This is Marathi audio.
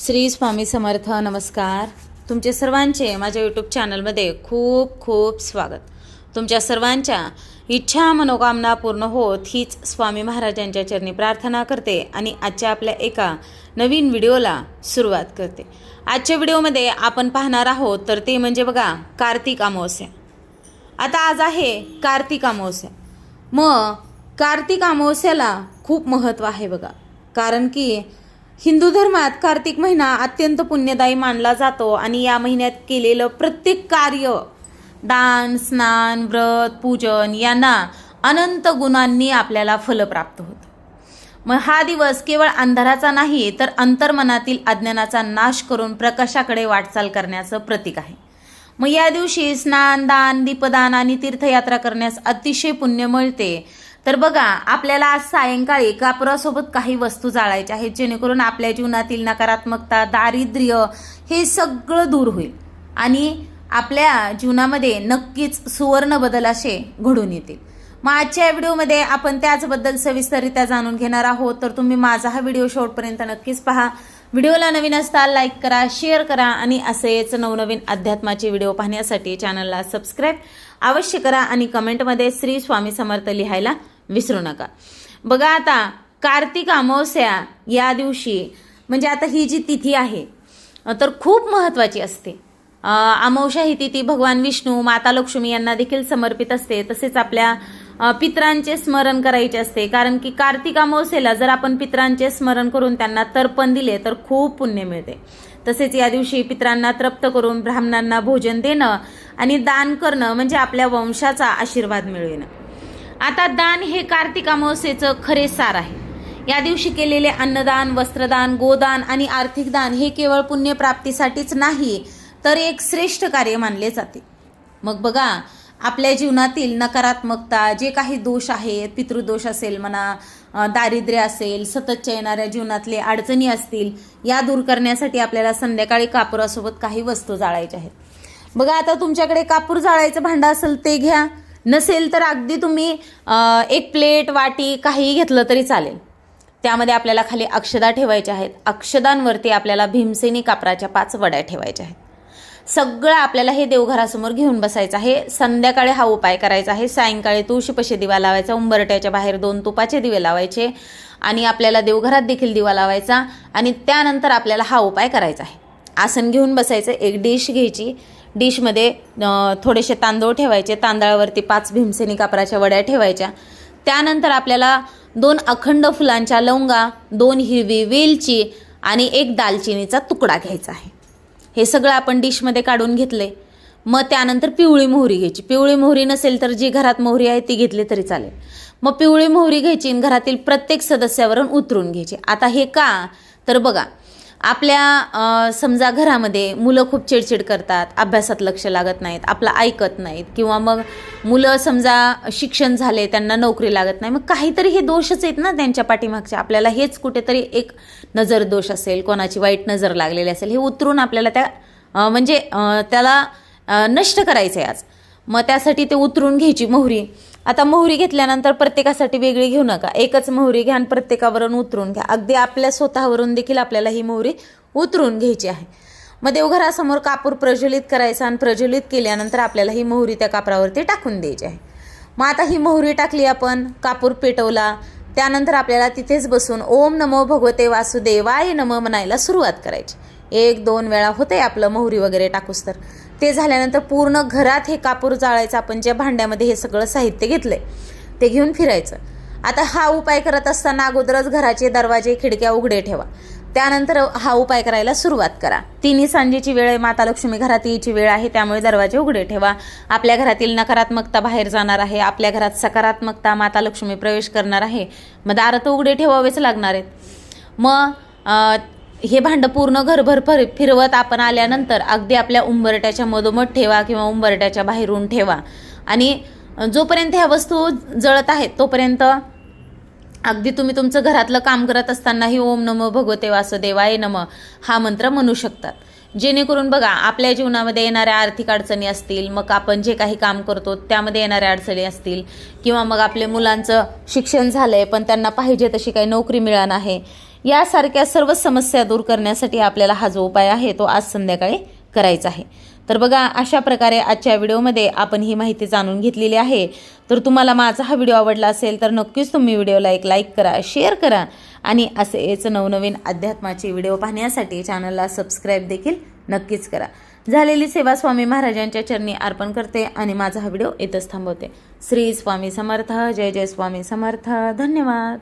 श्री स्वामी समर्थ नमस्कार. तुमचे सर्वांचे माझ्या यूट्यूब चॅनलमध्ये खूप खूप स्वागत. तुमच्या सर्वांच्या इच्छा मनोकामना पूर्ण होत हीच स्वामी महाराजांच्या चरणी प्रार्थना करते आणि आजच्या आपल्या एका नवीन व्हिडिओला सुरुवात करते. आजच्या व्हिडिओमध्ये आपण पाहणार आहोत तर ते म्हणजे बघा कार्तिक अमावस्या. आता आज आहे कार्तिक अमावस्या. मग कार्तिक अमावस्याला खूप महत्त्व आहे बघा. कारण की हिंदू धर्मात कार्तिक महिना अत्यंत पुण्यदायी मानला जातो आणि या महिन्यात केलेलं प्रत्येक कार्य दान स्नान व्रत पूजन यांना अनंत गुणांनी आपल्याला फल प्राप्त होतं. मग हा दिवस केवळ अंधाराचा नाही तर अंतर्मनातील अज्ञानाचा नाश करून प्रकाशाकडे वाटचाल करण्याचं प्रतीक आहे. मग या दिवशी स्नान दान दीपदान आणि तीर्थयात्रा करण्यास अतिशय पुण्य मिळते. तर बघा आपल्याला आज सायंकाळी कापुरासोबत काही वस्तू जाळायच्या आहेत जेणेकरून आपल्या जीवनातील नकारात्मकता दारिद्र्य हे सगळं दूर होईल आणि आपल्या जीवनामध्ये नक्कीच सुवर्ण बदल असे घडून येतील. मग आजच्या या व्हिडिओमध्ये आपण त्याचबद्दल सविस्तररित्या जाणून घेणार आहोत. तर तुम्ही माझा हा व्हिडिओ शेवटपर्यंत नक्कीच पहा. व्हिडिओला नवीन असता लाईक करा शेअर करा आणि असेच नवनवीन अध्यात्माचे व्हिडिओ पाहण्यासाठी चॅनलला सबस्क्राईब अवश्य करा आणि कमेंटमध्ये श्री स्वामी समर्थ लिहायला विसरू नका. बघा आता कार्तिक अमावस्या या दिवशी म्हणजे आता ही जी तिथी आहे तर खूप महत्त्वाची असते. अमावस्या ही तिथी भगवान विष्णू माता लक्ष्मी यांना देखील समर्पित असते. तसेच आपल्या पित्रांचे पितरांचे स्मरण करायचे असते. कारण की कार्तिक अमावस्येला जर आपण पितरांचे स्मरण करून त्यांना तर्पण दिले तर खूप पुण्य मिळते. तसेच या दिवशी पितरांना तृप्त करून ब्राह्मणांना भोजन देणं आणि दान करणं म्हणजे आपल्या वंशाचा आशीर्वाद मिळविणं. आता दान हे कार्तिक अमावस्येचं खरे सार आहे. या दिवशी केलेले अन्नदान वस्त्रदान गोदान आणि आर्थिक दान हे केवळ पुण्यप्राप्तीसाठीच नाही तर एक श्रेष्ठ कार्य मानले जाते. मग बघा आपल्या जीवनातील नकारात्मकता जे काही दोष आहेत पितृदोष असेल म्हणा दारिद्र्य असेल सततच्या येणाऱ्या जीवनातले अडचणी असतील या दूर करण्यासाठी आपल्याला संध्याकाळी कापुरासोबत काही वस्तू जाळायच्या आहेत. बघा आता तुमच्याकडे कापूर जाळायचं भांडं असेल ते घ्या. नसेल तर अगदी तुम्ही एक प्लेट वाटी काहीही घेतलं तरी चालेल. त्यामध्ये आपल्याला खाली अक्षदा ठेवायच्या आहेत. अक्षदांवरती आपल्याला भीमसेनी कापराच्या पाच वड्या ठेवायच्या आहेत. सगळं आपल्याला हे देवघरासमोर घेऊन बसायचं आहे. संध्याकाळी हा उपाय करायचा आहे. सायंकाळी तुळशीपाशी दिवा लावायचा उंबरट्याच्या बाहेर दोन तुपाचे दिवे लावायचे आणि आपल्याला देवघरात देखील दिवा लावायचा आणि त्यानंतर आपल्याला हा उपाय करायचा आहे. आसन घेऊन बसायचं एक डिश घ्यायची. डिशमध्ये थोडेसे तांदूळ ठेवायचे तांदळावरती पाच भीमसेनी कापराच्या वड्या ठेवायच्या. त्यानंतर आपल्याला दोन अखंड फुलांच्या लवंगा दोन हिरवी वेलची आणि एक दालचिनीचा तुकडा घ्यायचा आहे. हे सगळं आपण डिशमध्ये काढून घेतले. मग त्यानंतर पिवळी मोहरी घ्यायची. पिवळी मोहरी नसेल तर जी घरात मोहरी आहे ती घेतली तरी चालेल. मग पिवळी मोहरी घ्यायची आणि घरातील प्रत्येक सदस्यावरून उतरून घ्यायची. आता हे का? तर बघा आपल्या समजा घरामध्ये मुलं खूप चिडचिड करतात अभ्यासात लक्ष लागत नाहीत आपलं ऐकत नाहीत किंवा मग मुलं समजा शिक्षण झाले त्यांना नोकरी लागत नाही मग काहीतरी हे दोषच आहेत ना त्यांच्या पाठीमागच्या आपल्याला हेच कुठेतरी एक नजर दोष असेल कोणाची वाईट नजर लागलेली असेल हे उतरून आपल्याला त्या म्हणजे त्याला नष्ट करायचं आहे आज. मग त्यासाठी ते उतरून घ्यायची मोहरी. आता मोहरी घेतल्यानंतर प्रत्येकासाठी वेगळी घेऊ नका. एकच मोहरी घ्या आणि प्रत्येकावरून उतरून घ्या. अगदी आपल्या स्वतःवरून देखील आपल्याला ही मोहरी उतरून घ्यायची आहे. मग देवघरासमोर कापूर प्रज्वलित करायचा आणि प्रज्वलित केल्यानंतर आपल्याला ही मोहरी त्या कापरावरती टाकून द्यायची आहे. मग आता ही मोहरी टाकली आपण कापूर पेटवला त्यानंतर आपल्याला तिथेच बसून ओम नमो भगवते वासुदेवाय नम म्हणायला सुरुवात करायची. एक दोन वेळा होते आपलं मोहरी वगैरे टाकूस तर. ते झाल्यानंतर पूर्ण घरात हे कापूर जाळायचं आपण ज्या भांड्यामध्ये हे सगळं साहित्य घेतलंय ते घेऊन फिरायचं. आता हा उपाय करत असताना अगोदरच घराचे दरवाजे खिडक्या उघडे ठेवा. त्यानंतर हा उपाय करायला सुरुवात करा. तिन्ही सांजेची वेळ आहे माता लक्ष्मी घरात यायची वेळ आहे त्यामुळे दरवाजे उघडे ठेवा. आपल्या घरातील नकारात्मकता बाहेर जाणार आहे आपल्या घरात सकारात्मकता माता लक्ष्मी प्रवेश करणार आहे. मग दारं तर उघडे ठेवावेच लागणार आहेत. मग हे भांडं पूर्ण घरभर फर फिरवत आपण आल्यानंतर अगदी आपल्या उंबरट्याच्या मधोमध ठेवा किंवा उंबरट्याच्या बाहेरून ठेवा. आणि जोपर्यंत ह्या वस्तू जळत आहेत तोपर्यंत अगदी तुम्ही तुमचं घरातलं काम करत असतानाही ओम नमो भगवते वासुदेवाय नम हा मंत्र म्हणू शकतात. जेणेकरून बघा आपल्या जीवनामध्ये येणाऱ्या आर्थिक अडचणी असतील मग आपण जे काही काम करतो त्यामध्ये येणाऱ्या अडचणी असतील किंवा मग आपल्या मुलांचं शिक्षण झालं आहे पण त्यांना पाहिजे तशी काही नोकरी मिळणार आहे यासारख्या सर्व समस्या दूर करण्यासाठी आपल्याला हा जो उपाय आहे तो आज संध्याकाळी करायचा आहे. तर बघा अशा प्रकारे आजच्या व्हिडिओमध्ये आपण ही माहिती जाणून घेतलेली आहे. तर तुम्हाला माझा हा व्हिडिओ आवडला असेल तर नक्कीच तुम्ही व्हिडिओला एक लाईक करा शेअर करा आणि असेच नवनवीन अध्यात्माचे व्हिडिओ पाहण्यासाठी चॅनलला सबस्क्राईब देखील नक्कीच करा. झालेली सेवा स्वामी महाराजांच्या चरणी अर्पण करते आणि माझा हा व्हिडिओ इथंच थांबवते. श्री स्वामी समर्थ जय जय स्वामी समर्थ. धन्यवाद.